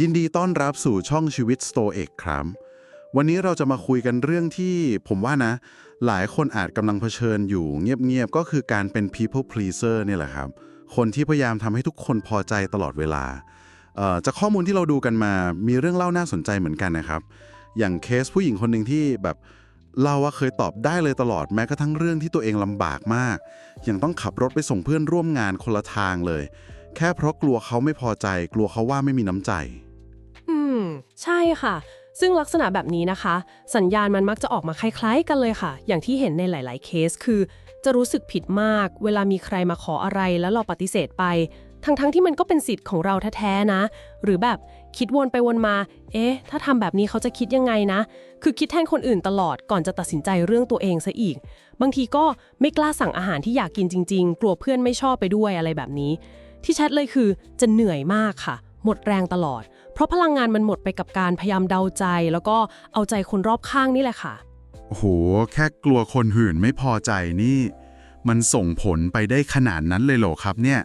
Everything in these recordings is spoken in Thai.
ยินดีต้อนรับสู่ช่องชีวิตสโตเอกครับ วันนี้เราจะมาคุยกันเรื่องที่ผมว่านะ หลายคนอาจกำลังเผชิญอยู่เงียบๆ ก็คือการเป็น people pleaser เนี่ยแหละครับ คนที่พยายามทำให้ทุกคนพอใจตลอดเวลาเอ่อจากข้อมูลที่เราดูกันมามีเรื่องเล่าน่าสนใจเหมือนกันนะครับ อย่างเคสผู้หญิงคนหนึ่งที่แบบเราว่าเคยตอบได้เลยตลอดแม้กระทั่งเรื่องที่ตัวเองลำบากมาก ยังต้องขับรถไปส่งเพื่อนร่วมงานคนละทางเลย แค่เพราะกลัวเขาไม่พอใจ กลัวเขาว่าไม่มีน้ำใจ ใช่ค่ะ ซึ่งลักษณะแบบนี้นะคะ สัญญาณมันมักจะออกมาคล้ายๆ กันเลยค่ะ อย่างที่เห็นในหลาย ๆ เคสคือ จะรู้สึกผิดมาก เวลามีใครมาขออะไรแล้วเราปฏิเสธไป ทั้งๆที่มันก็เป็นสิทธิ์ของเราแท้ๆนะ หรือแบบคิดวนไปวนมา เอ๊ะ ถ้าทำแบบนี้เขาจะคิดยังไงนะ คือคิดแทนคนอื่นตลอดก่อนจะตัดสินใจเรื่องตัวเองซะอีก บางทีก็ไม่กล้าสั่งอาหารที่อยากกินจริง ๆ กลัวเพื่อนไม่ชอบไปด้วยอะไรแบบนี้ ที่ชัดเลยคือจะเหนื่อยมากค่ะ หมดแรงตลอด เพราะพลังงานมันหมดไปกับการพยายามเดาใจ แล้วก็เอาใจคนรอบข้างนี่แหละค่ะ โอ้โห แค่กลัวคนหื่นไม่พอใจนี่ มันส่งผลไปได้ขนาดนั้นเลยเหรอครับเนี่ย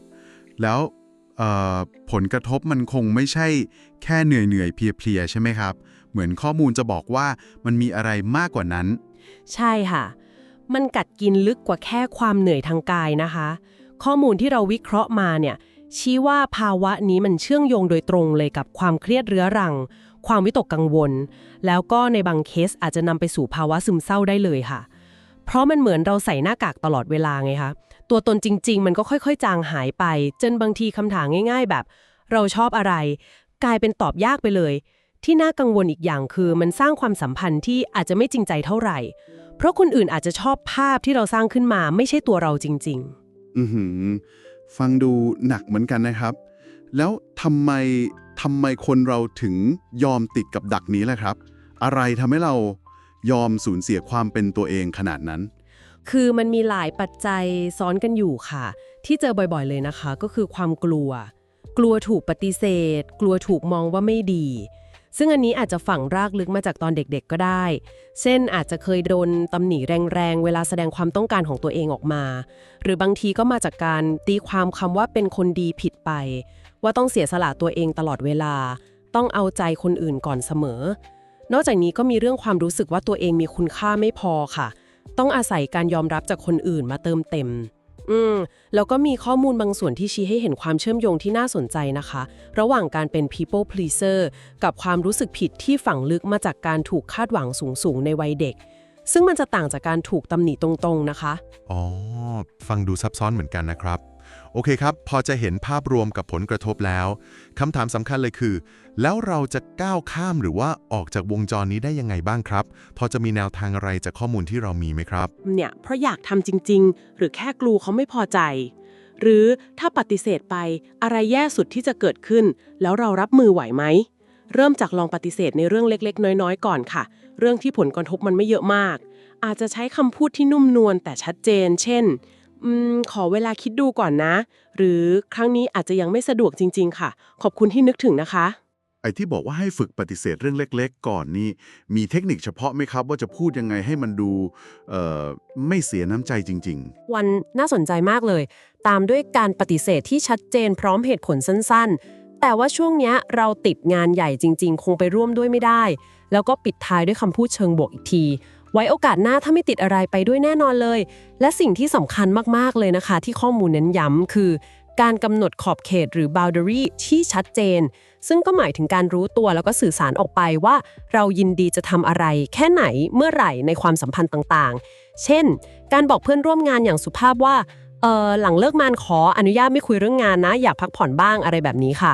แล้วเอ่อผลกระทบมันคงไม่ใช่แค่เหนื่อยเหนื่อยๆเพลียๆใช่ไหมครับ เหมือนข้อมูลจะบอกว่ามันมีอะไรมากกว่านั้น ใช่ค่ะ มันกัดกินลึกกว่าแค่ความเหนื่อยทางกายนะคะ ข้อมูลที่เราวิเคราะห์มาเนี่ย ชี้ว่าภาวะนี้มันเชื่อมโยงโดยตรงเลยกับความเครียดเรื้อรัง ความวิตกกังวล แล้วก็ในบางเคสอาจจะนำไปสู่ภาวะซึมเศร้าได้เลยค่ะ เพราะมันเหมือนเราใส่หน้ากากตลอดเวลาไงคะ ตัวตนจริง ๆ มันก็ค่อยๆ จางหายไป จนบางทีคำถามง่าย ๆ แบบ เราชอบอะไร กลายเป็นตอบยากไปเลย ที่น่ากังวลอีกอย่างคือ มันสร้างความสัมพันธ์ที่อาจจะไม่จริงใจเท่าไหร่ เพราะคนอื่นอาจจะชอบภาพที่เราสร้างขึ้นมาไม่ใช่ตัวเราจริง ๆ อือหือ ฟังดูหนักเหมือนกันนะครับ แล้วทำไมทำไมคนเราถึงยอมติดกับดักนี้ล่ะครับ อะไรทำให้เรายอมสูญเสียความเป็นตัวเองขนาดนั้น คือมันมีหลายปัจจัยซ้อนกันอยู่ค่ะ ที่เจอบ่อยๆเลยนะคะ ก็คือความกลัว กลัวถูกปฏิเสธ กลัวถูกมองว่าไม่ดี ซึ่งอันนี้อาจจะฝังรากลึกมาจากตอนเด็กๆก็ได้ เช่นอาจจะเคยโดนตำหนิแรงๆ เวลาแสดงความต้องการของตัวเองออกมา หรือบางทีก็มาจากการตีความคำว่าเป็นคนดีผิดไป ว่าต้องเสียสละตัวเองตลอดเวลา ต้องเอาใจคนอื่นก่อนเสมอ นอกจากนี้ก็มีเรื่องความรู้สึกว่าตัวเองมีคุณค่าไม่พอค่ะ ต้องอาศัยการยอมรับจากคนอื่นมาเติมเต็ม อืม แล้วก็มีข้อมูลบางส่วนที่ชี้ให้เห็นความเชื่อมโยงที่น่าสนใจนะคะ ระหว่างการเป็น people pleaser กับความรู้สึกผิดที่ฝังลึกมาจากการถูกคาดหวังสูงๆ ในวัยเด็ก ซึ่งมันจะต่างจากการถูกตำหนิตรงๆนะคะ อ๋อ ฟังดูซับซ้อนเหมือนกันนะครับ โอเคครับ พอจะเห็นภาพรวมกับผลกระทบแล้วคำถามสำคัญเลยคือ แล้วเราจะก้าวข้ามหรือว่าออกจากวงจรนี้ได้ยังไงบ้างครับ พอจะมีแนวทางอะไรจากข้อมูลที่เรามีไหมครับ เนี่ยเพราะอยากทำจริง ๆ หรือแค่กลัวเขาไม่พอใจ หรือถ้าปฏิเสธไปอะไรแย่สุดที่จะเกิดขึ้น แล้วเรารับมือไหวไหมเริ่มจากลองปฏิเสธในเรื่องเล็ก ๆ น้อย ๆ ก่อนค่ะ เรื่องที่ผลกระทบมันไม่เยอะมาก อาจจะใช้คำพูดที่นุ่มนวลแต่ชัดเจน เช่น อืมขอเวลาคิดดูก่อนนะ หรือครั้งนี้อาจจะยังไม่สะดวกจริง ๆ ค่ะ ขอบคุณที่นึกถึงนะคะ ไอ้ที่บอกว่าให้ฝึกปฏิเสธเรื่องเล็ก ๆ ก่อนนี่มีเทคนิคเฉพาะไหมครับ ว่าจะพูดยังไงให้มันดูเอ่อไม่เสียน้ำใจจริง วันน่าสนใจมากเลย ตามด้วยการปฏิเสธที่ชัดเจนพร้อมเหตุผลสั้นๆ แต่ว่าช่วงเนี้ยเราติดงานใหญ่จริง ๆ คงไปร่วมด้วยไม่ได้ แล้วก็ปิดท้ายด้วยคำพูดเชิงบวกอีกที ไว้โอกาสหน้าถ้าไม่ติดอะไรไปด้วยแน่นอนเลย และสิ่งที่สำคัญมากๆเลยนะคะ ที่ข้อมูลเน้นย้ำคือ การกำหนดขอบเขตหรือ boundary ที่ชัดเจน ซึ่งก็หมายถึงการรู้ตัวแล้วก็สื่อสารออกไปว่า เรายินดีจะทำอะไร แค่ไหนเมื่อไหร่ในความสัมพันธ์ต่างๆ เช่น การบอกเพื่อนร่วมงานอย่างสุภาพว่าเออหลังเลิกงานขออนุญาตไม่คุยเรื่องงานนะ อยากพักผ่อนบ้างอะไรแบบนี้ค่ะ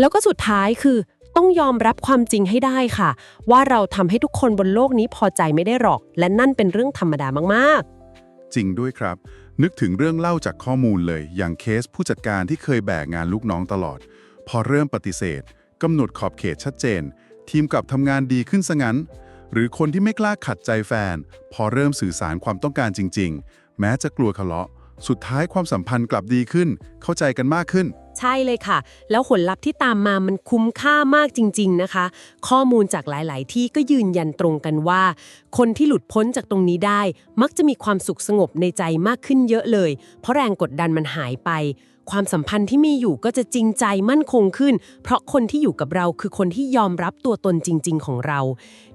แล้วก็สุดท้ายคือ ต้องยอมรับความจริงให้ได้ค่ะ ว่าเราทำให้ทุกคนบนโลกนี้พอใจไม่ได้หรอก และนั่นเป็นเรื่องธรรมดามากๆจริงด้วยครับ นึกถึงเรื่องเล่าจากข้อมูลเลย อย่างเคสผู้จัดการที่เคยแบกงานลูกน้องตลอด พอเริ่มปฏิเสธกำหนดขอบเขตชัดเจน ทีมกลับทำงานดีขึ้นซะงั้น หรือคนที่ไม่กล้าขัดใจแฟน พอเริ่มสื่อสารความต้องการจริง ๆ แม้จะกลัวทะเลาะ สุดท้ายความสัมพันธ์กลับดีขึ้น เข้าใจกันมากขึ้น ใช่เลยค่ะ แล้วผลลัพธ์ที่ตามมามันคุ้มค่ามากจริง ๆนะคะ ข้อมูลจากหลาย ๆ ที่ก็ยืนยันตรงกันว่า คนที่หลุดพ้นจากตรงนี้ได้ มักจะมีความสุขสงบในใจมากขึ้นเยอะเลย เพราะแรงกดดันมันหายไป ความสัมพันธ์ที่มีอยู่ก็จะจริงใจมั่นคงขึ้น เพราะคนที่อยู่กับเราคือคนที่ยอมรับตัวตนจริง ๆ ของเรา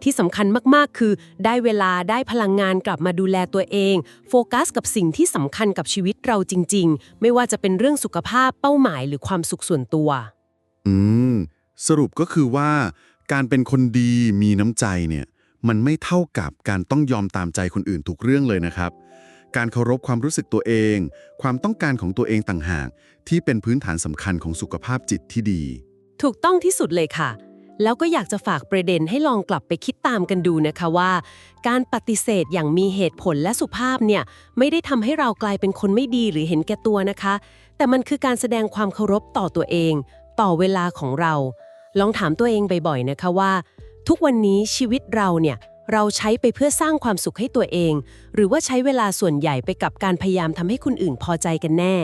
ที่สำคัญมากๆ คือ ได้เวลาได้พลังงานกลับมาดูแลตัวเอง โฟกัสกับสิ่งที่สำคัญกับชีวิตเราจริง ๆ ไม่ว่าจะเป็นเรื่องสุขภาพเป้าหมายหรือความสุขส่วนตัว อืม สรุปก็คือว่า การเป็นคนดีมีน้ำใจเนี่ย มันไม่เท่ากับการต้องยอมตามใจคนอื่นทุกเรื่องเลยนะครับ การเคารพความรู้สึกตัวเอง ความต้องการของตัวเองต่างหาก ที่เป็นพื้นฐานสำคัญของสุขภาพจิตที่ดี ถูกต้องที่สุดเลยค่ะ แล้วก็อยากจะฝากประเด็นให้ลองกลับไปคิดตามกันดูนะคะว่า การปฏิเสธอย่างมีเหตุผลและสุภาพเนี่ยไม่ได้ทำให้เรากลายเป็นคนไม่ดีหรือเห็นแก่ตัวนะคะ แต่มันคือการแสดงความเคารพต่อตัวเอง ต่อเวลาของเรา ลองถามตัวเองบ่อยๆนะคะว่า ทุกวันนี้ชีวิตเราเนี่ย เราใช้ไปเพื่อสร้างความสุขให้ตัวเอง หรือว่าใช้เวลาส่วนใหญ่ไปกับการพยายามทำให้คนอื่นพอใจกันแน่